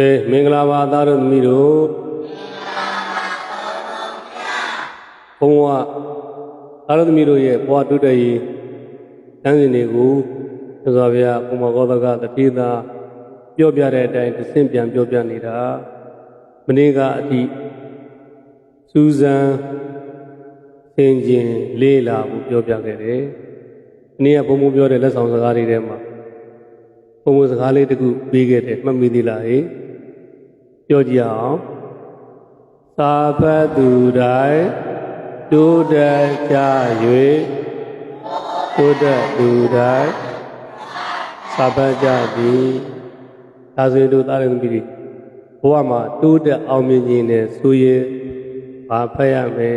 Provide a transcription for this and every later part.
အေးမင်္ဂလာပါသားတို့သမီးတို့ဘုံကသားတို့သမီးတို့ရဲ့ဘဝတုတ္တရေးတန်းစဉ်တွေကိုသစ္စာဗျာဘုံမဂောဒကတတိသာပြောပြတဲ့အတိုင်းသင်ပြန်ပြောပြနေတာမနေ့ကအတိစူဇန်သင်ခြင်းလေးလာဖို့ပြောပြခဲ့တယ်။ဒီနေ့ကဘုံဘုံပြောတဲ့လက်ဆောင်စကားတွေထဲမှာဘုံဘုံစကားလေးတစ်ခုပြီးခဲ့တယ်မှတ်မိသေးလားဟေ့။ ပြောကြည့်အောင်သာဖတ်သူတိုင်းတိုးတက်ကြ၍တိုးတက်သူတိုင်းသာဖတ်ကြသည်ဒါဆိုရင်တို့သားတော်သမီးတွေဘဝမှာတိုးတက်အောင်မြင်ခြင်းနဲ့ဆိုရင်ဘာဖတ်ရမလဲ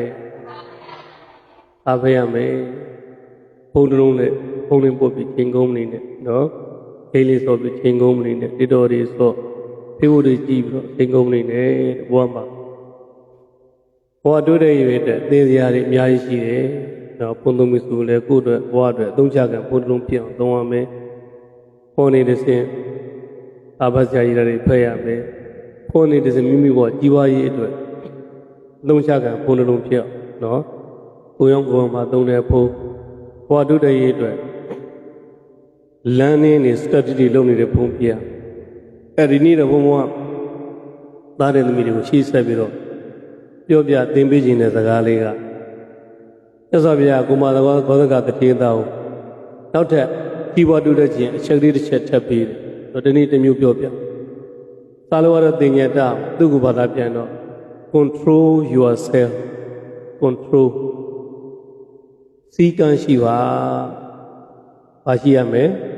ဘာဖတ်ရမလဲဘုံတစ်လုံးနဲ့ဘုံလေးပို့ပြီးချိန်ကုန်းမနေနဲ့နော်ခေးလေးစောပြီးချိန်ကုန်းမနေနဲ့တိတော်တွေစော ဖေးဖို့တွေကြည့်ပြီးတော့ချိန်ကုန်းမနေနဲ့ဘဝမှာဘဝတိုးတဲ့ရွေးတဲ့သင်စရာတွေအများကြီးရှိတယ်နော်ဘုံသုံးမဆိုလဲကိုယ့်အတွက်ဘဝအတွက်အသုံးချကံဘုံတစ်လုံးဖြစ်အောင်သုံးရမယ်ဘုံနေတဲ့စင်အာဘဆရာကြီးတွေဖတ်ရမယ်ဘုံနေတဲ့စင်မိမိဘဝကြီးပွားရေးအတွက်အသုံးချကံဘုံတစ်လုံးဖြစ်အောင်နော်ကိုယ်ရောကိုယ်မှာသုံးတဲ့ဘုံဘဝတိုးတဲ့ရေးအတွက်လမ်းနေနေ strategy လုပ်နေတဲ့ဘုံပြရ အဲ့ဒီနေ့တော့ဘုံဘုံကသားတဲ့သမီးတွေကိုရှေ့ဆက်ပြီးတော့ပြောပြသင်ပေးခြင်းတဲ့စကားလေးကသစ္စာဗျာကုမာတော်ဂောသကတတိယသားကိုနောက်ထပ်ကြီးပွားတိုးတက်ခြင်းအချက်လေးတစ်ချက်ထပ်ပြီးတယ်တော့ဒီနေ့တစ်မျိုးပြောပြသာလောရတဲ့သင်္ကြန်သူ့ကိုဘာသာပြန်တော့ control yourself control စီကံရှိပါဘာရှိရမလဲစီ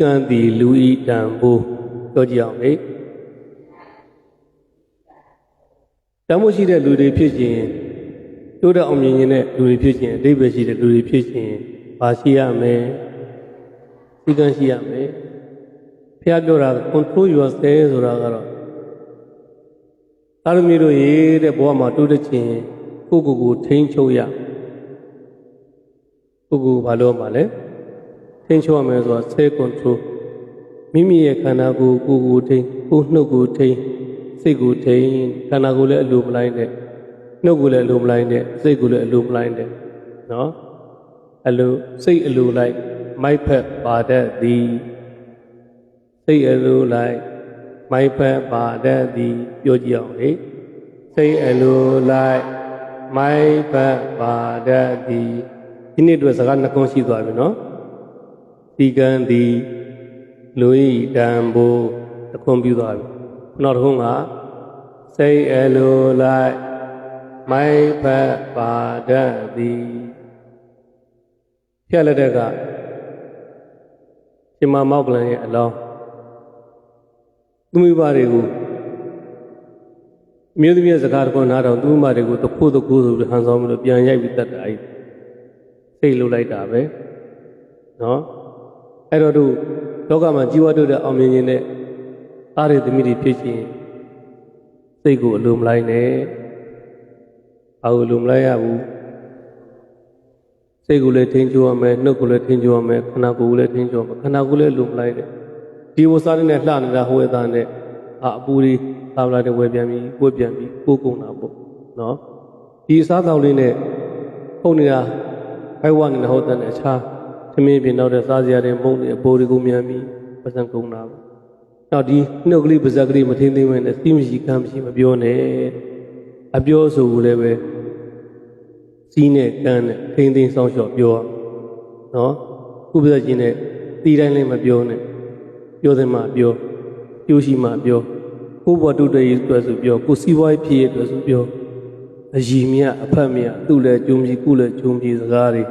ကံဒီလူဤတံဖို့ပြောကြည့်အောင်လေတံဖို့ရှိတဲ့လူတွေဖြစ်ခြင်းတိုးတက်အောင်မြင်ခြင်းတဲ့လူတွေဖြစ်ခြင်းအတိပ္ပယ်ရှိတဲ့လူတွေဖြစ်ခြင်းဘာရှိရမလဲစီကံရှိရမယ်ဖះပြောတာ control yourself ဆိုတာကတော့အာရမီတို့ရေးတဲ့ဘဝမှာတိုးတက်ခြင်းကိုကိုကိုထိန်းချုပ်ရကိုကိုဘာလို့မှလဲ ထိန်းချုပ်ရမယ်ဆိုတာ self control မိမိရဲ့ခန္ဓာကိုယ်ကိုကိုထိန်းကိုနှုတ်ကိုထိန်းစိတ်ကိုထိန်းခန္ဓာကိုယ်လည်းအလိုမလိုက်နဲ့နှုတ်ကိုလည်းအလိုမလိုက်နဲ့စိတ်ကိုလည်းအလိုမလိုက်နဲ့နော်အလိုစိတ်အလိုလိုက်မိုက်ဖက်ပါတတ်သည်စိတ်အလိုလိုက်မိုက်ဖက်ပါတတ်သည်ပြောကြည့်အောင်လေစိတ်အလိုလိုက်မိုက်ဖက်ပါတတ်သည်ဒီနေ့အတွက်စကားနှကုံးရှိသွားပြီနော် ဒီကံသည်လူဤတံဘူတခွန်ပြုသွားပြီနောက်တစ်ခုကစိတ်အလိုလိုက်မိုက်ဖက်ပါတတ်သည်ဖြတ်လက်တဲ့ကရှင်မမောက်ကလန်ရဲ့အလောင်းသူမိဘတွေကိုမြို့သမီးစကားတခွန်နားတော်သူမိဘတွေကိုတခိုးတခိုးဆိုပြီးဟန်ဆောင်ပြီးတော့ပြန်ရိုက်ပြီးတတ်တာအဲ့စိတ်လိုလိုက်တာပဲနော် အဲ့တော့တို့လောကမှာကြီးဝတ်တို့တဲ့အောင်မြင်ခြင်းနဲ့အားရသမီးတွေဖြစ်ခြင်းစိတ်ကိုအလိုမလိုက်နဲ့အာကိုလိုမလိုက်ရဘူးစိတ်ကိုလည်းထိန်းချောရမယ်နှုတ်ကိုလည်းထိန်းချောရမယ်ခန္ဓာကိုယ်ကိုလည်းထိန်းချောရမယ်ခန္ဓာကိုယ်လည်းလိုမလိုက်နဲ့ဒီဝစားနဲ့လှနေတာဟိုဝဲသားနဲ့အာအပူတွေသာလာတဲ့ဝဲပြန်ပြီးကိုယ်ပြန်ပြီးကိုယ်ကုန်တာပေါ့နော်ဒီအစားတောက်လေးနဲ့ဟုတ်နေတာဘိုက်ဝနေတာဟုတ်တဲ့အခြား သမင်းပြင်တော့တဲ့စားစရာတွေမုန်းနေအပိုးတွေကိုမြန်ပြီးပစံကုန်တာပေါ့နောက်ဒီနှုတ်ကလေးပါဇက်ကလေးမထင်းသိမ်းမနဲ့စီးမရှိကမ်းမရှိမပြောနဲ့အပြောဆိုကိုလည်းပဲစီးနဲ့ကမ်းနဲ့ထိန်းသိမ်းဆောင်လျှော့ပြောနော်ခုပါဇက်ကြီးနဲ့တီးတိုင်းလည်းမပြောနဲ့ပြောတယ်မှပြောကျိုးရှိမှပြောကိုဘဝတုတ္တရေးအတွက်ဆိုပြောကိုစီးပွားရေးဖြစ်ရေးအတွက်ဆိုပြောအယီမြအဖတ်မြသူ့လည်းကျုံကြီးကုလည်းကျုံကြီးစကားတွေ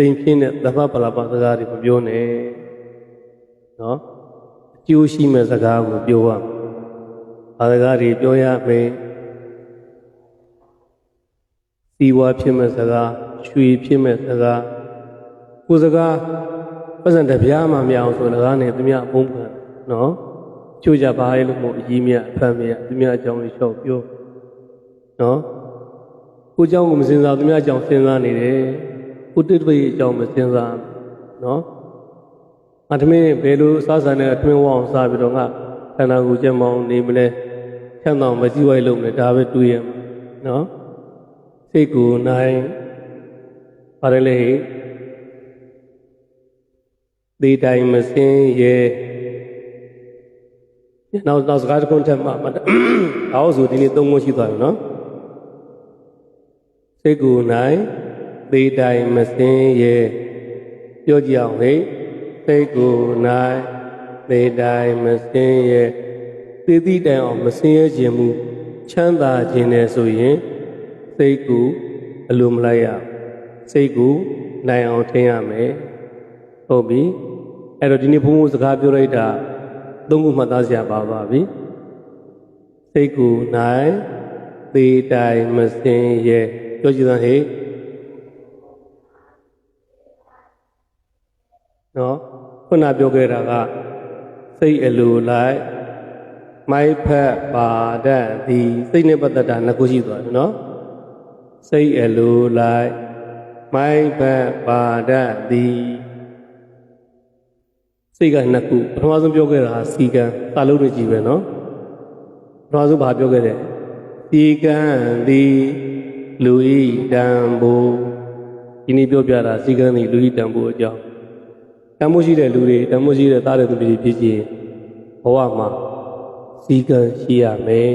တိမ်ပြင်းတဲ့သဘာပလာပစကားတွေမပြောနဲ့နော်အကျိုးရှိမဲ့စကားကိုပြောရမယ်ဘာစကားတွေပြောရမယ်စီဝါဖြစ်မဲ့စကားရွှေဖြစ်မဲ့စကားကိုစကားပတ်စံတပြားမှမရအောင်ဆိုစကားနဲ့သူများအုံးခံနော်ချိုးကြပါရဲ့လို့မို့အကြီးမြအဖတ်မြသူများအကြောင်းလေးလျှောက်ပြောနော်ကိုเจ้าကိုမစင်စားသူများအကြောင်းစဉ်းစားနေတယ် ကိုတိတ္တပိအကြောင်းမစဉ်းစားနော်ငါသမင်းဘယ်လိုစားဆန်တဲ့အထွင်းဝအောင်စားပြီးတော့ငါခန္ဓာကိုယ်ကျက်မောင်နေမလဲချမ်းသာအောင်မစည်းဝိုင်းလုပ်မယ်ဒါပဲတွေးရမှာနော်စိတ်ကိုယ်နိုင်ပါတယ်လေဒီတိုင်းမစင်းရဲ့နောက်နောက်စကားတစ်ခုထပ်မှမအောက်ဆိုဒီနေ့သုံးခုရှိသွားပြီနော်စိတ်ကိုယ်နိုင် ဒီတိုင်းမစင်းရဲ့ပြောကြည့်အောင်ဟဲ့စိတ်ကိုယ်နိုင်ဒီတိုင်းမစင်းရဲ့သိသိတိုင်အောင်မစင်းရဲခြင်းမူချမ်းသာခြင်းနဲ့ဆိုရင်စိတ်ကိုအလိုမလိုက်ရစိတ်ကိုနိုင်အောင်ထိန်းရမယ်ဟုတ်ပြီအဲ့တော့ဒီနေ့ဘုန်းဘုန်းစကားပြောလိုက်တာသုံးခုမှတ်သားစရာပါပါပြီစိတ်ကိုနိုင်သေတိုင်မစင်ရဲ့ပြောကြည့်သဟဲ့ နော်ခုနပြောခဲ့တာကစိတ်အလိုလိုက်မိုက်ဖက်ပါတတ်သည်စိတ်နဲ့ပတ်သက်တာနှစ်ခုရှိသွားတယ်နော်စိတ်အလိုလိုက်မိုက်ဖက်ပါတတ်သည်စိတ်ကနှစ်ခုပထမဆုံးပြောခဲ့တာစီကံသာလုံးတွေကြည့်ပဲနော်ပထမဆုံးဘာပြောခဲ့တယ်စီကံသည်လူဤတံဘူဒီနေ့ပြောပြတာစီကံသည်လူဤတံဘူအကြောင်း တံမိုးရှိတဲ့လူတွေတံမိုးရှိတဲ့သားတဲ့သူတွေဖြစ်ခြင်းဘဝမှာစီကံရှိရမယ်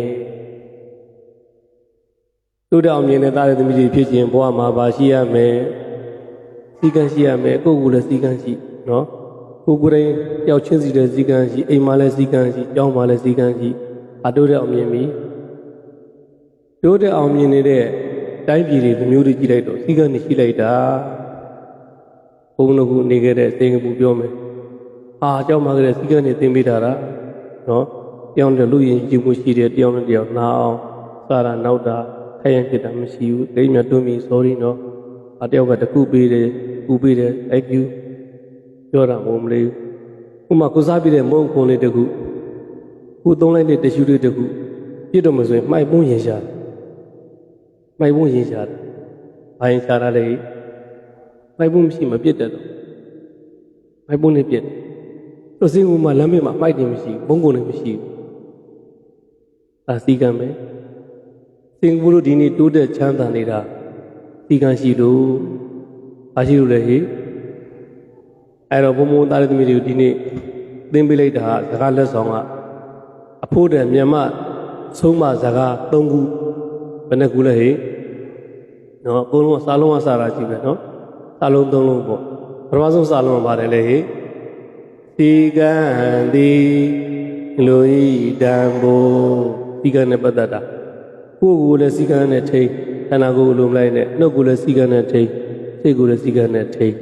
တို့တောင်မြင်တဲ့သားတဲ့သမီးတွေဖြစ်ခြင်းဘဝမှာပါရှိရမယ်စီကံရှိရမယ်ကိုယ့်ကိုယ်လည်းစီကံရှိနော်ကိုယ်ကိုယ်တိုင်တယောက်ချင်းစီတဲ့စီကံရှိအိမ်မှာလည်းစီကံရှိကျောင်းမှာလည်းစီကံရှိအတို့တဲ့အောင်မြင်ပြီတို့တဲ့အောင်မြင်နေတဲ့တိုင်းပြည်တွေလူမျိုးတွေကြည့်လိုက်တော့စီကံနေရှိလိုက်တာ ဘုံတို့ကနေခဲ့တဲ့စင်ကာပူပြောမယ်အာကြောက်မှခဲ့တဲ့စီကံနေသင်ပေးတာလားနော်တယောက်နဲ့လူရင်ကြည့်မှုရှိတယ်တယောက်နဲ့တယောက်နားအောင်စားတာနောက်တာခိုင်ရဖြစ်တာမရှိဘူးတိတ်မြတ်တွန်းပြီး sorry နော်အတယောက်ကတခုပေးတယ်ကူပေးတယ် thank you ပြောတာမဟုတ်မလေးဥမာကိုစားပြတဲ့မုံခွန်လေးတခုခုသုံးလိုက်တဲ့တ िश ူလေးတခုပြည့်တော့မဆိုရင်မှိုက်ပုံးရင်ရှာမှိုက်ပုံးရင်ရှာဘာရင်ရှာတာလဲ မှိုက်ပုံးမရှိမပြစ်တတ်တော့မှိုက်ပုံးနဲ့ပြစ်သူစင်ကူမှာလမ်းမေးမှာမှိုက်တယ်မရှိဘုံကုန်လည်းမရှိဘူးအာစီကံပဲစင်ကူတို့ဒီနေ့တိုးတက်ချမ်းသာနေတာစီကံရှိလို့ဘာရှိလို့လဲဟိအဲ့တော့ဘုံဘုံသားသမီးတွေကိုဒီနေ့သင်ပေးလိုက်တာစကားလက်ဆောင်ကအဖို့တဲ့မြန်မာဆုံးမစကား၃ခုဘယ်နှခုလဲဟိနော်အကုန်လုံးစာလုံးကစာတာရှိပဲနော် စာလုံး၃လုံးပေါ့ပထမဆုံးစာလုံးကပါတယ်လေဟိစီကံဒီလူဤတံဘောစီကံနဲ့ပတ်သက်တာကိုယ်ကိုယ်လည်းစီကံနဲ့ထိတ်ခန္ဓာကိုယ်လိုမလိုက်နဲ့နှုတ်ကိုယ်လည်းစီကံနဲ့ထိတ်စိတ်ကိုယ်လည်းစီကံနဲ့ထိတ်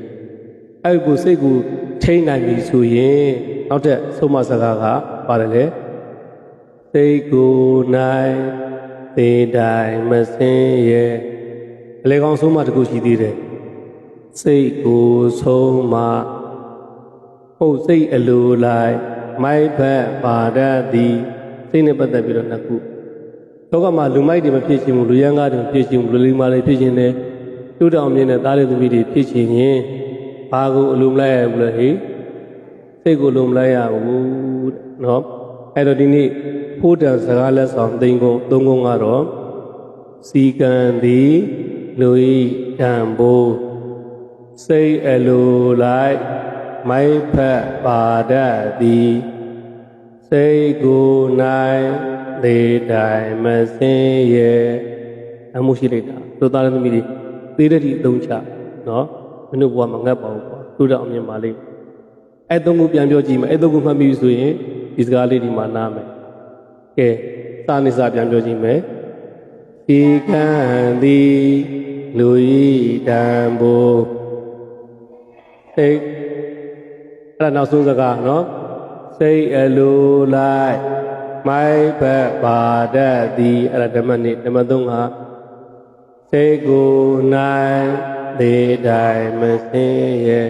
အဲ့ကိုစိတ်ကိုထိန်းနိုင်ပြီဆိုရင်နောက်ထပ်ဆုံးမစကားကပါတယ်လေစိတ်ကိုနိုင်သေတိုင်မစင်းရဲ့အလေကောင်းဆုံးမတစ်ခုရှိသေးတယ် စိတ်ကိုဆုံးမဟုတ်စိတ်အလိုလိုက်မိုက်ဖက်ပါတတ်သည်စိတ်နဲ့ပတ်သက်ပြီးတော့နှစ်ခုလောကမှာလူမိုက်တွေမဖြစ်ခြင်းဘူးလူရန်ကားတွေမဖြစ်ခြင်းဘူးလူလိမ္မာတွေဖြစ်ခြင်းနဲ့တူတောင်မြင်တဲ့သားလေးသမီးတွေဖြစ်ခြင်းရင်ဘာကိုအလိုမလိုက်ရဘူးလဲဟိစိတ်ကိုလိုမလိုက်ရဘူးနော်အဲ့တော့ဒီနေ့ဖို့တံစကားလက်ဆောင်သိင်္ဂုံသုံးကုန်းကတော့စီကံသည်လူဤတံဘိုး စိတ်အလိုလိုက်မိုက်ဖက်ပါတတ်သည်စိတ်ကိုနိုင်လေတိုင်မစင်းရဲ့အမှုရှိလိုက်တာတို့သားသမီးတွေသေးတဲ့ဒီအသုံးချနော်မင်းတို့ဘဝမှာငတ်ပါဘူးပေါ့တို့တော့အမြင်ပါလိမ့်အဲ့သုံးခုပြန်ပြောကြည့်မယ်အဲ့သုံးခုမှတ်ပြီးဆိုရင်ဒီစကားလေးဒီမှာနားမယ်ကဲစာနေစာပြန်ပြောကြည့်မယ်ဒီကံသည်လူဤတံဘိုး စိတ်အဲ့ဒါနောက်ဆုံးစကားနော်စိတ်အလိုလိုက်မိုက်ဘက်ပါတတ်သည်အဲ့ဒါဓမ္မနေ့ဓမ္မသုံးကစိတ်ကိုနိုင်လေတိုင်မစင်းရဲ့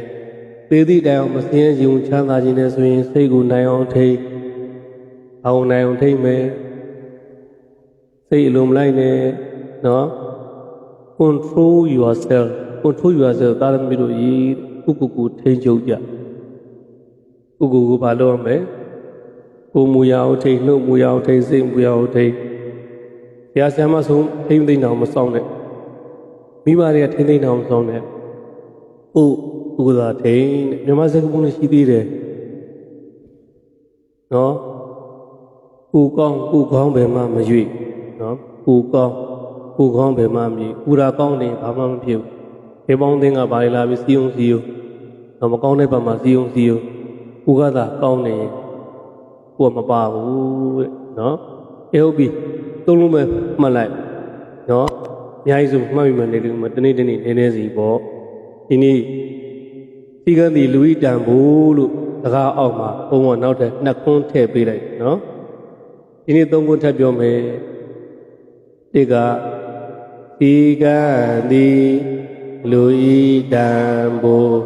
သေသည့်တိုင်အောင်မစင်းရုံချမ်းသာခြင်းနဲ့ဆိုရင်စိတ်ကိုနိုင်အောင်ထိတ်အောင်နိုင်အောင်ထိတ်မယ်စိတ်အလိုမလိုက်နဲ့နော် control yourself control yourself တာသမီးတို့ဤ ကုကုကုထိန်ချုပ်ကြကိုကိုကိုဘာလုပ်ရမလဲကိုမူရအောင်ထိတ်နှုတ်မူရအောင်ထိတ်စိတ်မူရအောင်ထိတ်ဘုရားဆရာမဆုံးထိမ့်သိမ့်အောင်မဆောင်နဲ့မိဘတွေကထိမ့်သိမ့်အောင်မဆောင်နဲ့ဟုတ်ဥဒ္ဒါထိန်တဲ့မြမစကားပုံနဲ့ရှိသေးတယ်နော်ကိုကောင်းကိုကောင်းပဲမှမရွေ့နော်ကိုကောင်းကိုကောင်းပဲမှမရွေ့ဥရာကောင်းတယ်ဘာမှမဖြစ်ဘူး ဒီပေါင်းသင်းကဘာလဲလာပြီးစီယုံစီယုံတော့မကောင်းတဲ့ဘက်မှာစီယုံစီယုံကိုကသာကောင်းနေရင်ကိုကမပါဘူးတဲ့နော်အေဟုတ်ပြီသုံးလုံးပဲမှတ်လိုက်နော်အများကြီးဆိုမှတ်မိမှနေလို့မတနေ့တနေ့နေနေစီပေါ့ဒီနေ့ဒီကတိလူဤတန်ဖို့လို့စကားအောက်မှာဘုံဘနောက်ထပ်နှစ်ခွန်းထည့်ပေးလိုက်နော်ဒီနေ့သုံးခွန်းထပ်ပြောမယ်ဒီကဒီကတိ လူဤတန်ဖို့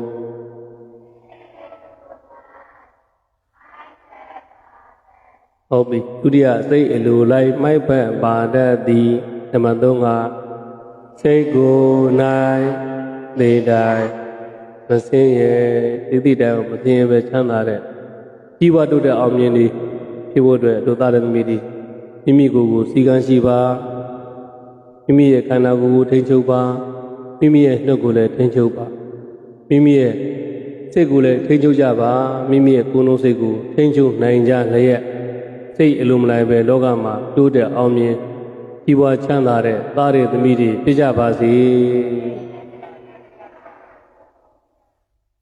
ဟုတ်ပြီဒုတိယစိတ်အလိုလိုက်မိုက်ဖက်ပါတတ်သည်ဓမ္မသုံးကစိတ်ကိုနိုင်လေတိုင်းမစင်းရဲ့တိတိတိုင်ကိုမစင်းရဲ့ပဲချမ်းသာတဲ့ကြီးပွားတိုးတဲ့အောင်မြင်တွေဖြစ်ဖို့အတွက်ဒုသားရသမီးတွေမိမိကိုယ်ကိုစီကံရှိပါမိမိရဲ့ခန္ဓာကိုယ်ကိုထိန်းချုပ်ပါ မိမိရဲ့နှုတ်ကိုလည်းထိန်းချုပ်ပါမိမိရဲ့စိတ်ကိုလည်းထိန်းချုပ်ကြပါမိမိရဲ့ကိုယ်လုံးစိတ်ကိုထိန်းချုပ်နိုင်ကြလျက်စိတ်အလိုမလိုက်ပဲလောကမှာတိုးတဲ့အောင်မြင်ကြီးပွားချမ်းသာတဲ့သားရသမီးတွေဖြစ်ကြပါစေ